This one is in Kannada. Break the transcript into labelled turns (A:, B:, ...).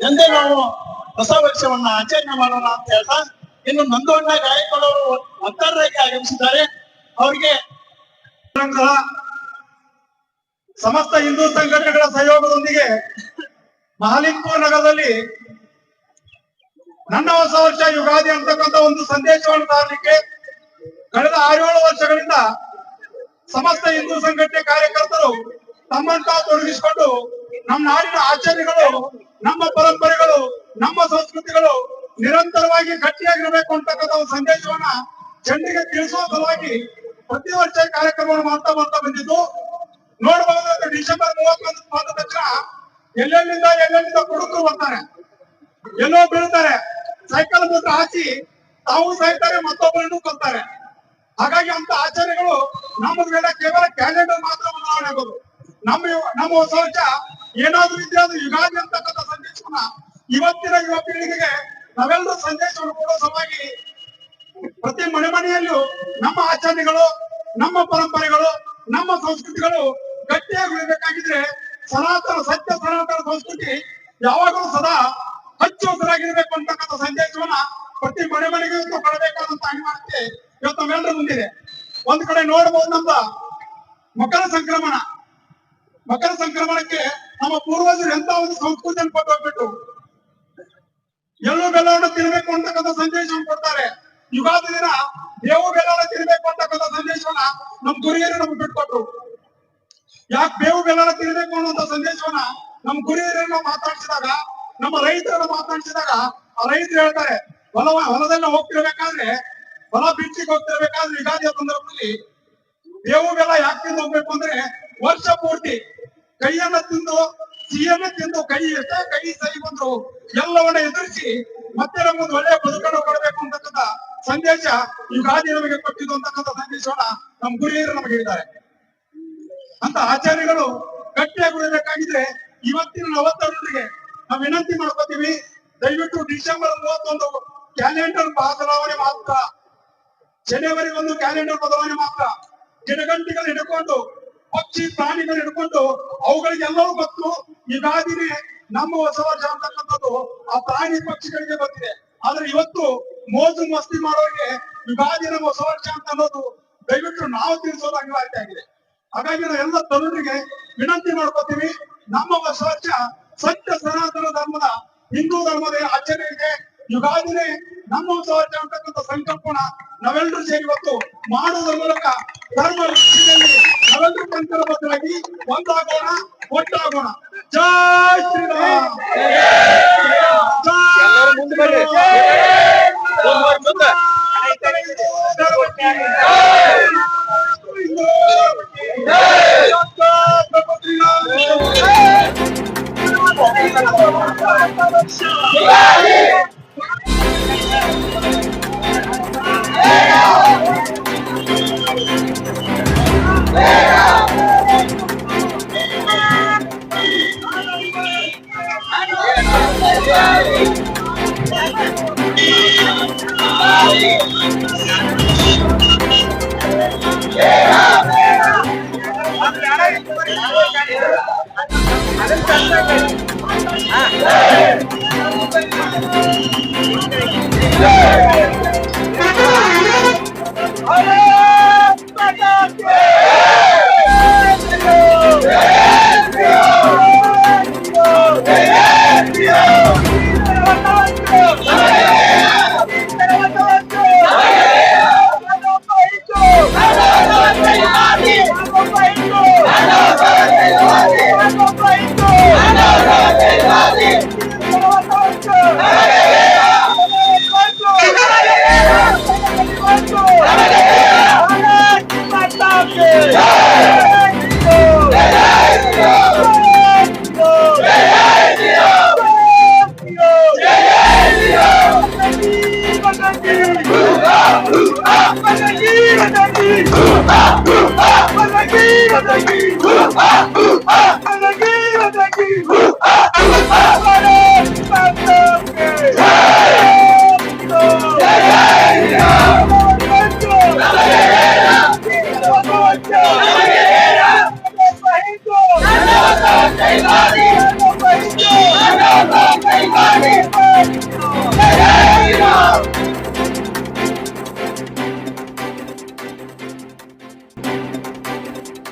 A: ಎಂದೇ ನಾವು ಹೊಸ ವರ್ಷವನ್ನ ಆಚರಣೆ ಮಾಡೋಣ ಅಂತ ಹೇಳ್ತಾ ಇನ್ನು ನಂದೋಣ್ಣ ಗಾಯಕರು ಅಂತರ್ರೇಖೆ ಆಗಮಿಸಿದ್ದಾರೆ. ಅವರಿಗೆ
B: ಸಮಸ್ತ ಹಿಂದೂ ಸಂಘಟನೆಗಳ ಸಹಯೋಗದೊಂದಿಗೆ ಮಹಾಲಿಂಗಪುರ ನಗರದಲ್ಲಿ ನನ್ನ ಹೊಸ ವರ್ಷ ಯುಗಾದಿ ಅಂತಕ್ಕಂತ ಒಂದು ಸಂದೇಶವನ್ನು ಸಾರಲಿಕ್ಕೆ ಕಳೆದ ಆರೇಳು ವರ್ಷಗಳಿಂದ ಸಮಸ್ತ ಹಿಂದೂ ಸಂಘಟನೆ ಕಾರ್ಯಕರ್ತರು ತಮ್ಮಂತ ತೊಡಗಿಸಿಕೊಂಡು ನಮ್ಮ ನಾಡಿನ ಆಚರಣೆಗಳು ನಮ್ಮ ಪರಂಪರೆಗಳು, ನಮ್ಮ ಸಂಸ್ಕೃತಿಗಳು ನಿರಂತರವಾಗಿ ಗಟ್ಟಿಯಾಗಿರಬೇಕು ಅಂತಕ್ಕಂಥ ಒಂದು ಸಂದೇಶವನ್ನ ಜನರಿಗೆ ತಿಳಿಸುವ ಸಲುವಾಗಿ ಪ್ರತಿ ವರ್ಷ ಕಾರ್ಯಕ್ರಮವನ್ನು ಮಾಡ್ತಾ ಮಾಡ್ತಾ ಬಂದಿದ್ದು. ನೋಡಬಹುದು ಡಿಸೆಂಬರ್ ಮೂವತ್ತೊಂದು ಬಂದ ತಕ್ಷಣ ಎಲ್ಲೆಲ್ಲಿಂದ ಎಲ್ಲೆಲ್ಲಿಂದ ಕುಡುಕರು ಬರ್ತಾರೆ. ಎಲ್ಲೋ ಬೀಳ್ತಾರೆ. ಸೈಕಲ್ ಬಿಟ್ಟು ಹಾಕಿ ತಾವು ಸಾಯ್ತಾರೆ, ಮತ್ತೊಬ್ಬರನ್ನು ಕೊಲ್ತಾರೆ. ಹಾಗಾಗಿ ಅಂತ ಆಚರಣೆಗಳು ನಮ್ಮ ಮೇಲೆ ಕೇವಲ ಕ್ಯಾಲೆಂಡರ್ ಮಾತ್ರ ಬದಲಾವಣೆ ಆಗೋದು ನಮ್ಮ ನಮ್ಮ ಹೊಸ ವರ್ಷ ಏನಾದ್ರೂ ಅದು ಯುಗಾದಿ ಅಂತಕ್ಕಂಥ ಇವತ್ತಿನ ಯುವ ಪೀಳಿಗೆಗೆ ನಾವೆಲ್ಲರೂ ಸಂದೇಶವನ್ನು ಕೊಡೋ ಸಲುವಾಗಿ ಪ್ರತಿ ಮನೆ ಮನೆಯಲ್ಲೂ ನಮ್ಮ ಆಚರಣೆಗಳು, ನಮ್ಮ ಪರಂಪರೆಗಳು, ನಮ್ಮ ಸಂಸ್ಕೃತಿಗಳು ಗಟ್ಟಿಯಾಗಿ ಉಳಿಬೇಕಾಗಿದ್ರೆ ಸನಾತನ, ಸತ್ಯ ಸನಾತನ ಸಂಸ್ಕೃತಿ ಯಾವಾಗಲೂ ಸದಾ ಹಚ್ಚು ಹಸಿರಾಗಿರ್ಬೇಕು ಅಂತಕ್ಕಂಥ ಸಂದೇಶವನ್ನ ಪ್ರತಿ ಮನೆ ಮನೆಗೂ ಕೊಡಬೇಕಾದಂತ ಅನಿವಾರ್ಯತೆ ಇವತ್ತು ನಾವೆಲ್ಲರೂ ಮುಂದಿದೆ. ಒಂದ್ ಕಡೆ ನೋಡಬಹುದು ನಮ್ಮ ಮಕರ ಸಂಕ್ರಮಣ. ಮಕರ ಸಂಕ್ರಮಣಕ್ಕೆ ನಮ್ಮ ಪೂರ್ವಜರು ಎಂತ ಒಂದು ಸಂಸ್ಕೃತಿಯನ್ನು ಕೊಟ್ಟು ಎಲ್ಲೂ ಬೆಲ್ಲವನ್ನು ತಿನ್ಬೇಕು ಅಂತಕ್ಕಂಥ ಸಂದೇಶವನ್ನು ಕೊಡ್ತಾರೆ. ಯುಗಾದಿ ದಿನ ಬೇವು ಬೆಲ್ಲವನ್ನು ತಿನ್ಬೇಕು ಅಂತಕ್ಕಂಥ ಸಂದೇಶವನ್ನ ನಮ್ಮ ಗುರಿಯರು ನಮ್ಗೆ ಬಿಟ್ಕೊಟ್ರು. ಯಾಕೆ ಬೇವು ಬೆಲ್ಲನ ತಿನ್ಬೇಕು ಅನ್ನುವಂತ ಸಂದೇಶವನ್ನ ನಮ್ಮ ಗುರಿಯರನ್ನ ಮಾತಾಡಿಸಿದಾಗ, ನಮ್ಮ ರೈತರನ್ನ ಮಾತಾಡಿಸಿದಾಗ ಆ ರೈತರು ಹೇಳ್ತಾರೆ, ಹೊಲ ಹೊಲದಲ್ಲ ಹೋಗ್ತಿರ್ಬೇಕಾದ್ರೆ, ಹೊಲ ಬಿಚ್ಚಿಗೆ ಹೋಗ್ತಿರ್ಬೇಕಾದ್ರೆ ಯುಗಾದಿಯ ಸಂದರ್ಭದಲ್ಲಿ ಬೇವು ಬೆಲ್ಲ ಯಾಕೆ ತಿಂದು ಹೋಗ್ಬೇಕು ಅಂದ್ರೆ ವರ್ಷ ಪೂರ್ತಿ ಕೈಯನ್ನ ತಿಂದು, ಸಿಹಿಯನ್ನ ತಿಂದು, ಕೈ ಎಷ್ಟೇ ಕೈ ಸಹಿ ಬಂದ್ರು ಎಲ್ಲವನ್ನ ಎದುರಿಸಿ ಮತ್ತೆ ನಮಗೊಂದು ಒಳ್ಳೆ ಬದುಕನ್ನು ಕೊಡಬೇಕು ಅಂತಕ್ಕಂಥ ಸಂದೇಶ ಯುಗಾದಿ ನಮಗೆ ಕೊಟ್ಟಿದ್ದು ಅಂತಕ್ಕಂಥ ಸಂದೇಶವನ್ನ ನಮ್ಮ ಗುರಿಯರು ನಮಗೆ ಹೇಳಿದ್ದಾರೆ. ಅಂತ ಆಚಾರ್ಯಗಳು ಗಟ್ಟಿಯಾಗಿ ಇವತ್ತಿನ ನವತರುಣರಿಗೆ ನಾವು ವಿನಂತಿ ಮಾಡ್ಕೋತೀವಿ, ದಯವಿಟ್ಟು ಡಿಸೆಂಬರ್ ಮೂವತ್ತೊಂದು ಕ್ಯಾಲೆಂಡರ್ ಬದಲಾವಣೆ ಮಾತ್ರ. ಜನವರಿ ಒಂದು ಕ್ಯಾಲೆಂಡರ್ ಬದಲಾವಣೆ ಮಾತ್ರ. ಗಿಡಗಂಟಿಗಳು ಹಿಡ್ಕೊಂಡು ಪಕ್ಷಿ ಪ್ರಾಣಿಗಳು ಹಿಡ್ಕೊಂಡು ಅವುಗಳಿಗೆಲ್ಲವೂ ಗೊತ್ತು ಯುಗಾದಿನೇ ನಮ್ಮ ಹೊಸ ವರ್ಷ ಅಂತಕ್ಕಂಥದ್ದು ಆ ಪ್ರಾಣಿ ಪಕ್ಷಿಗಳಿಗೆ ಗೊತ್ತಿದೆ ಆದ್ರೆ ಇವತ್ತು ಮೋಜು ಮಸ್ತಿ ಮಾಡೋರಿಗೆ ಯುಗಾದಿ ನಮ್ಮ ಹೊಸ ವರ್ಷ ಅಂತ ಅನ್ನೋದು ದಯವಿಟ್ಟು ನಾವು ತಿಳಿಸೋದು ಅನಿವಾರ್ಯ ಆಗಿದೆ. ಹಾಗಾಗಿ ನಾವು ಎಲ್ಲ ತರುಣರಿಗೆ ವಿನಂತಿ ಮಾಡ್ಕೋತೀವಿ, ನಮ್ಮ ಹೊಸ ವರ್ಷ ಸತ್ಯ ಸನಾತನ ಧರ್ಮದ ಹಿಂದೂ ಧರ್ಮದ ಆಚರಣೆ ಇದೆ. ಯುಗಾದಿನೇ ನಮ್ಮ ಹೊಸ ವರ್ಷ ಅಂತಕ್ಕಂಥ ಸಂಕಲ್ಪನ ನಾವೆಲ್ಲರೂ ಸೇರಿ ಇವತ್ತು ಮಾಡುವುದರ ಮೂಲಕ ಧರ್ಮ ನಾವೆಲ್ಲರೂ ಸಂಕಲ್ಪವಾಗಿ ಒಂದಾಗೋಣ ಒಟ್ಟಾಗೋಣ ಜೈ ಶ್ರೀರಾಮ್
C: ಎಲ್ಲರೂ Hey! Vai
D: daqui, vai daqui!